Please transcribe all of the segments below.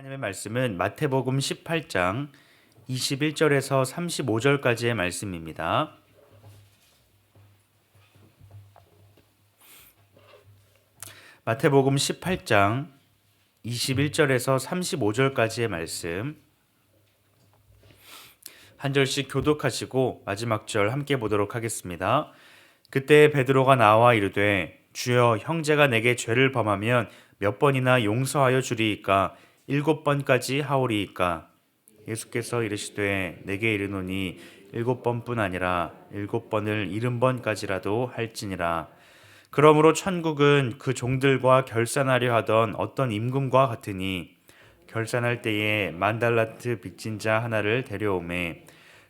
하나님의 말씀은 마태복음 18장 21절에서 35절까지의 말씀입니다. 마태복음 18장 21절에서 35절까지의 말씀 한 절씩 교독하시고 마지막 절 함께 보도록 하겠습니다. 그때 베드로가 나와 이르되 주여 형제가 내게 죄를 범하면 몇 번이나 용서하여 주리이까 일곱 번까지 하오리이까? 예수께서 이르시되 내게 이르노니 일곱 번뿐 아니라 일곱 번을 일흔 번까지라도 할지니라. 그러므로 천국은 그 종들과 결산하려 하던 어떤 임금과 같으니 결산할 때에 만달라트 빚진 자 하나를 데려오매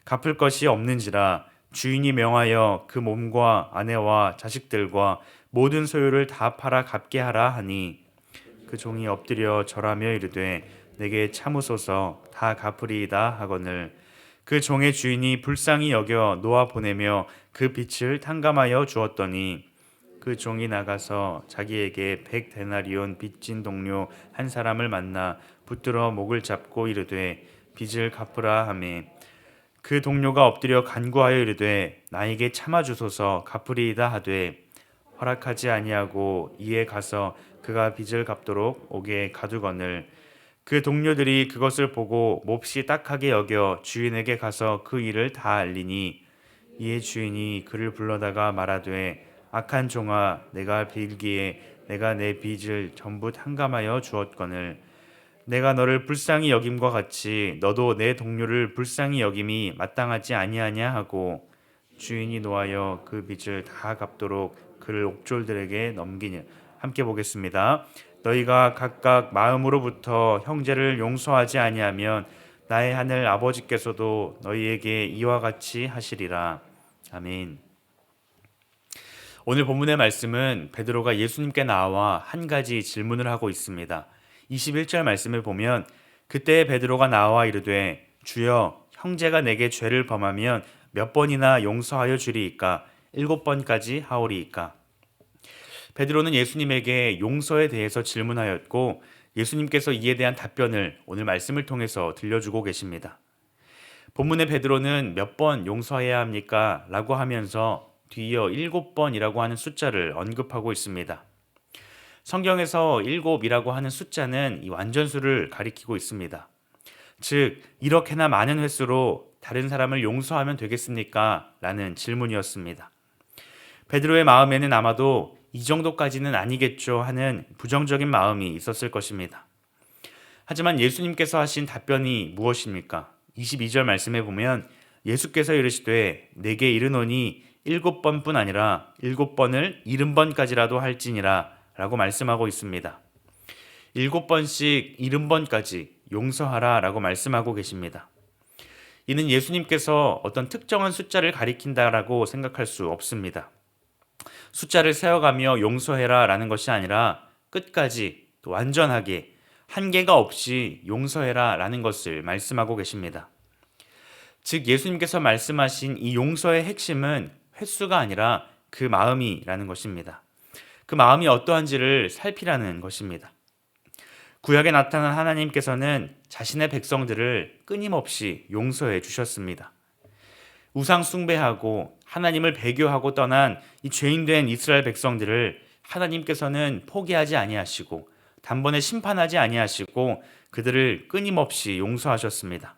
갚을 것이 없는지라 주인이 명하여 그 몸과 아내와 자식들과 모든 소유를 다 팔아 갚게 하라 하니 그 종이 엎드려 절하며 이르되 내게 참으소서 다 갚으리이다 하거늘. 그 종의 주인이 불쌍히 여겨 놓아 보내며 그 빚을 탕감하여 주었더니 그 종이 나가서 자기에게 백 데나리온 빚진 동료 한 사람을 만나 붙들어 목을 잡고 이르되 빚을 갚으라 하매. 그 동료가 엎드려 간구하여 이르되 나에게 참아 주소서 갚으리이다 하되 허락하지 아니하고 이에 가서 그가 빚을 갚도록 오게 가두거늘. 그 동료들이 그것을 보고 몹시 딱하게 여겨 주인에게 가서 그 일을 다 알리니 이에 주인이 그를 불러다가 말하되 악한 종아 내가 빌기에 내가 내 빚을 전부 탕감하여 주었거늘. 내가 너를 불쌍히 여김과 같이 너도 내 동료를 불쌍히 여김이 마땅하지 아니하냐 하고 주인이 노하여 그 빚을 다 갚도록 그를 옥졸들에게 넘기니 함께 보겠습니다. 너희가 각각 마음으로부터 형제를 용서하지 아니하면 나의 하늘 아버지께서도 너희에게 이와 같이 하시리라. 아멘. 오늘 본문의 말씀은 베드로가 예수님께 나와 한 가지 질문을 하고 있습니다. 21절 말씀을 보면 그때 베드로가 나와 이르되 주여 형제가 내게 죄를 범하면 몇 번이나 용서하여 주리이까 일곱 번까지 하오리이까 베드로는 예수님에게 용서에 대해서 질문하였고 예수님께서 이에 대한 답변을 오늘 말씀을 통해서 들려주고 계십니다. 본문의 베드로는 몇 번 용서해야 합니까? 라고 하면서 뒤이어 일곱 번이라고 하는 숫자를 언급하고 있습니다. 성경에서 일곱이라고 하는 숫자는 이 완전수를 가리키고 있습니다. 즉, 이렇게나 많은 횟수로 다른 사람을 용서하면 되겠습니까? 라는 질문이었습니다. 베드로의 마음에는 아마도 이 정도까지는 아니겠죠 하는 부정적인 마음이 있었을 것입니다. 하지만 예수님께서 하신 답변이 무엇입니까? 22절 말씀에 보면 예수께서 이르시되 내게 이르노니 일곱 번뿐 아니라 일곱 번을 일흔 번까지라도 할지니라 라고 말씀하고 있습니다. 일곱 번씩 일흔 번까지 용서하라 라고 말씀하고 계십니다. 이는 예수님께서 어떤 특정한 숫자를 가리킨다라고 생각할 수 없습니다. 숫자를 세어가며 용서해라 라는 것이 아니라 끝까지 또 완전하게 한계가 없이 용서해라 라는 것을 말씀하고 계십니다. 즉 예수님께서 말씀하신 이 용서의 핵심은 횟수가 아니라 그 마음이라는 것입니다. 그 마음이 어떠한지를 살피라는 것입니다. 구약에 나타난 하나님께서는 자신의 백성들을 끊임없이 용서해 주셨습니다. 우상 숭배하고 하나님을 배교하고 떠난 이 죄인된 이스라엘 백성들을 하나님께서는 포기하지 아니하시고 단번에 심판하지 아니하시고 그들을 끊임없이 용서하셨습니다.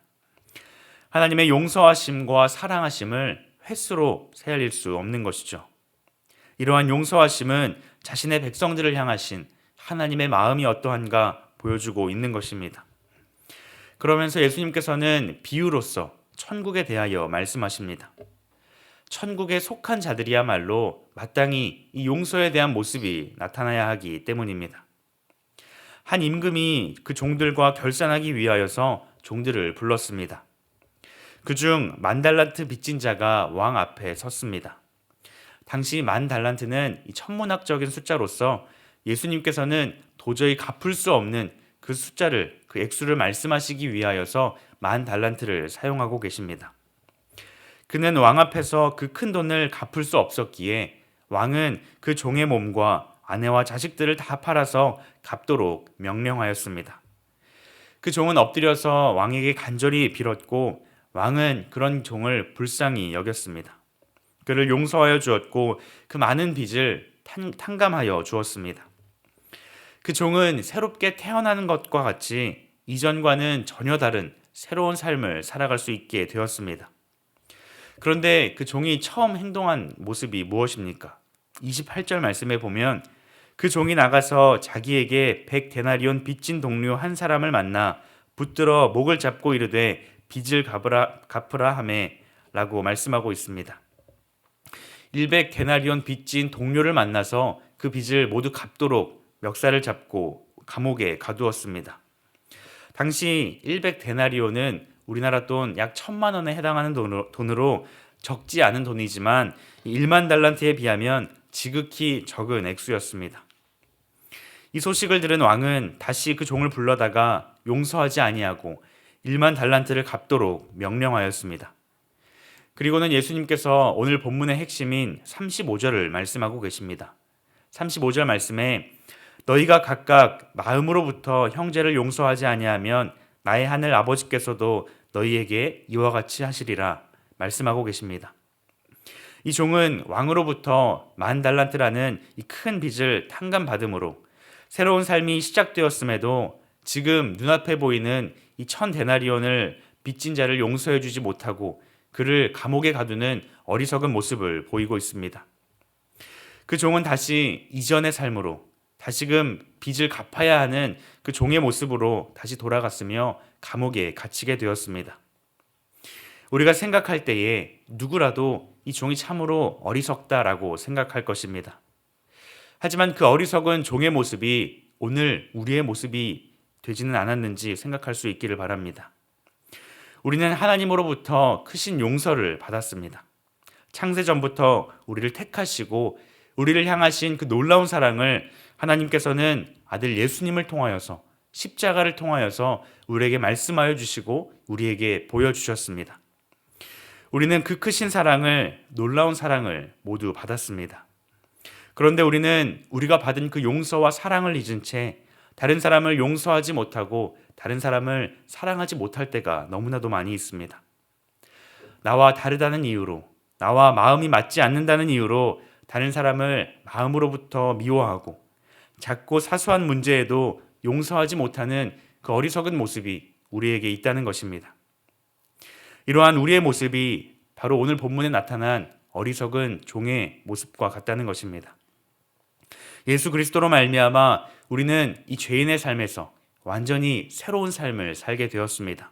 하나님의 용서하심과 사랑하심을 횟수로 세알릴 수 없는 것이죠. 이러한 용서하심은 자신의 백성들을 향하신 하나님의 마음이 어떠한가 보여주고 있는 것입니다. 그러면서 예수님께서는 비유로서 천국에 대하여 말씀하십니다. 천국에 속한 자들이야말로 마땅히 이 용서에 대한 모습이 나타나야 하기 때문입니다. 한 임금이 그 종들과 결산하기 위하여서 종들을 불렀습니다. 그중 만 달란트 빚진 자가 왕 앞에 섰습니다. 당시 만 달란트는 천문학적인 숫자로서 예수님께서는 도저히 갚을 수 없는 그 숫자를 그 액수를 말씀하시기 위하여서 만 달란트를 사용하고 계십니다. 그는 왕 앞에서 그 큰 돈을 갚을 수 없었기에 왕은 그 종의 몸과 아내와 자식들을 다 팔아서 갚도록 명령하였습니다. 그 종은 엎드려서 왕에게 간절히 빌었고 왕은 그런 종을 불쌍히 여겼습니다. 그를 용서하여 주었고 그 많은 빚을 탕, 감하여 주었습니다. 그 종은 새롭게 태어나는 것과 같이 이전과는 전혀 다른 새로운 삶을 살아갈 수 있게 되었습니다. 그런데 그 종이 처음 행동한 모습이 무엇입니까? 28절 말씀에 보면 그 종이 나가서 자기에게 백 데나리온 빚진 동료 한 사람을 만나 붙들어 목을 잡고 이르되 빚을 갚으라 갚으라 하매라고 말씀하고 있습니다. 100 데나리온 빚진 동료를 만나서 그 빚을 모두 갚도록 멱살을 잡고 감옥에 가두었습니다. 당시 100 데나리온은 우리나라 돈 약 천만 원에 해당하는 돈으로, 돈으로 적지 않은 돈이지만 1만 달란트에 비하면 지극히 적은 액수였습니다. 이 소식을 들은 왕은 다시 그 종을 불러다가 용서하지 아니하고 1만 달란트를 갚도록 명령하였습니다. 그리고는 예수님께서 오늘 본문의 핵심인 35절을 말씀하고 계십니다. 35절 말씀에 너희가 각각 마음으로부터 형제를 용서하지 아니하면 나의 하늘 아버지께서도 너희에게 이와 같이 하시리라 말씀하고 계십니다. 이 종은 왕으로부터 만 달란트라는 이 큰 빚을 탕감 받음으로 새로운 삶이 시작되었음에도 지금 눈앞에 보이는 이 천 데나리온을 빚진 자를 용서해 주지 못하고 그를 감옥에 가두는 어리석은 모습을 보이고 있습니다. 그 종은 다시 이전의 삶으로 다시금 빚을 갚아야 하는 그 종의 모습으로 다시 돌아갔으며 감옥에 갇히게 되었습니다. 우리가 생각할 때에 누구라도 이 종이 참으로 어리석다라고 생각할 것입니다. 하지만 그 어리석은 종의 모습이 오늘 우리의 모습이 되지는 않았는지 생각할 수 있기를 바랍니다. 우리는 하나님으로부터 크신 용서를 받았습니다. 창세 전부터 우리를 택하시고 우리를 향하신 그 놀라운 사랑을 하나님께서는 아들 예수님을 통하여서 십자가를 통하여서 우리에게 말씀하여 주시고 우리에게 보여주셨습니다. 우리는 그 크신 사랑을, 놀라운 사랑을 모두 받았습니다. 그런데 우리는 우리가 받은 그 용서와 사랑을 잊은 채 다른 사람을 용서하지 못하고 다른 사람을 사랑하지 못할 때가 너무나도 많이 있습니다. 나와 다르다는 이유로, 나와 마음이 맞지 않는다는 이유로 다른 사람을 마음으로부터 미워하고 작고 사소한 문제에도 용서하지 못하는 그 어리석은 모습이 우리에게 있다는 것입니다. 이러한 우리의 모습이 바로 오늘 본문에 나타난 어리석은 종의 모습과 같다는 것입니다. 예수 그리스도로 말미암아 우리는 이 죄인의 삶에서 완전히 새로운 삶을 살게 되었습니다.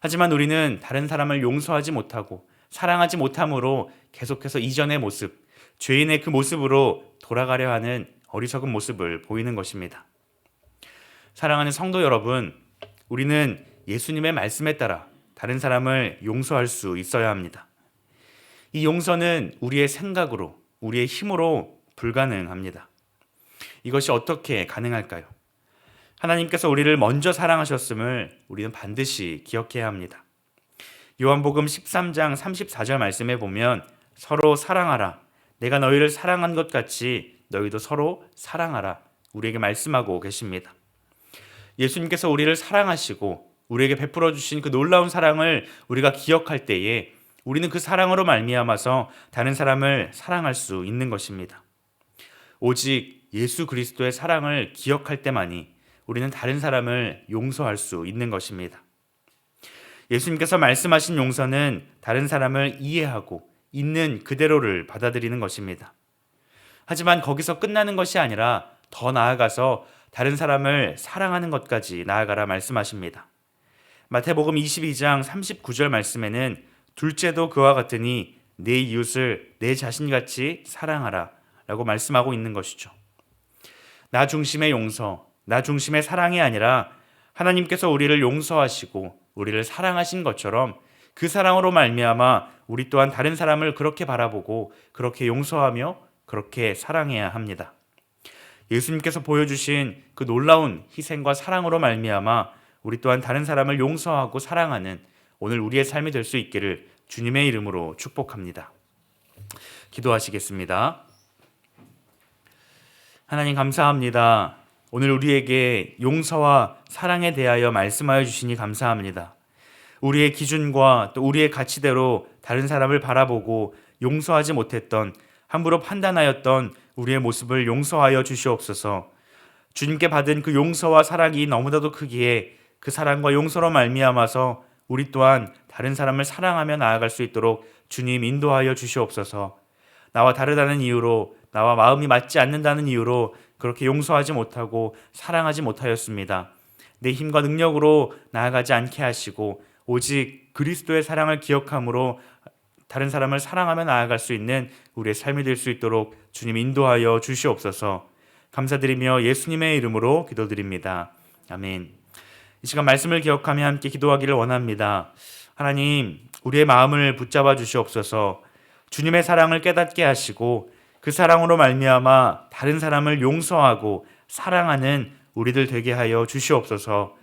하지만 우리는 다른 사람을 용서하지 못하고 사랑하지 못함으로 계속해서 이전의 모습, 죄인의 그 모습으로 돌아가려 하는 어리석은 모습을 보이는 것입니다. 사랑하는 성도 여러분, 우리는 예수님의 말씀에 따라 다른 사람을 용서할 수 있어야 합니다. 이 용서는 우리의 생각으로, 우리의 힘으로 불가능합니다. 이것이 어떻게 가능할까요? 하나님께서 우리를 먼저 사랑하셨음을 우리는 반드시 기억해야 합니다. 요한복음 13장 34절 말씀에 보면 서로 사랑하라. 내가 너희를 사랑한 것 같이 너희도 서로 사랑하라. 우리에게 말씀하고 계십니다. 예수님께서 우리를 사랑하시고 우리에게 베풀어 주신 그 놀라운 사랑을 우리가 기억할 때에 우리는 그 사랑으로 말미암아서 다른 사람을 사랑할 수 있는 것입니다. 오직 예수 그리스도의 사랑을 기억할 때만이 우리는 다른 사람을 용서할 수 있는 것입니다. 예수님께서 말씀하신 용서는 다른 사람을 이해하고 있는 그대로를 받아들이는 것입니다. 하지만 거기서 끝나는 것이 아니라 더 나아가서 다른 사람을 사랑하는 것까지 나아가라 말씀하십니다. 마태복음 22장 39절 말씀에는 둘째도 그와 같으니 내 이웃을 내 자신같이 사랑하라 라고 말씀하고 있는 것이죠. 나 중심의 용서, 나 중심의 사랑이 아니라 하나님께서 우리를 용서하시고 우리를 사랑하신 것처럼 그 사랑으로 말미암아 우리 또한 다른 사람을 그렇게 바라보고 그렇게 용서하며 그렇게 사랑해야 합니다. 예수님께서 보여주신 그 놀라운 희생과 사랑으로 말미암아 우리 또한 다른 사람을 용서하고 사랑하는 오늘 우리의 삶이 될 수 있기를 주님의 이름으로 축복합니다. 기도하시겠습니다. 하나님 감사합니다. 오늘 우리에게 용서와 사랑에 대하여 말씀하여 주시니 감사합니다. 우리의 기준과 또 우리의 가치대로 다른 사람을 바라보고 용서하지 못했던 함부로 판단하였던 우리의 모습을 용서하여 주시옵소서. 주님께 받은 그 용서와 사랑이 너무나도 크기에 그 사랑과 용서로 말미암아서 우리 또한 다른 사람을 사랑하며 나아갈 수 있도록 주님 인도하여 주시옵소서. 나와 다르다는 이유로 나와 마음이 맞지 않는다는 이유로 그렇게 용서하지 못하고 사랑하지 못하였습니다. 내 힘과 능력으로 나아가지 않게 하시고 오직 그리스도의 사랑을 기억함으로 다른 사람을 사랑하며 나아갈 수 있는 우리의 삶이 될 수 있도록 주님 인도하여 주시옵소서. 감사드리며 예수님의 이름으로 기도드립니다. 아멘. 이 시간 말씀을 기억하며 함께 기도하기를 원합니다. 하나님, 우리의 마음을 붙잡아 주시옵소서. 주님의 사랑을 깨닫게 하시고 그 사랑으로 말미암아 다른 사람을 용서하고 사랑하는 우리들 되게 하여 주시옵소서.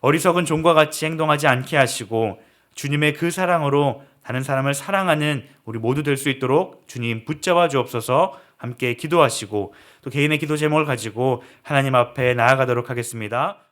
어리석은 종과 같이 행동하지 않게 하시고 주님의 그 사랑으로 다른 사람을 사랑하는 우리 모두 될 수 있도록 주님 붙잡아 주옵소서 함께 기도하시고 또 개인의 기도 제목을 가지고 하나님 앞에 나아가도록 하겠습니다.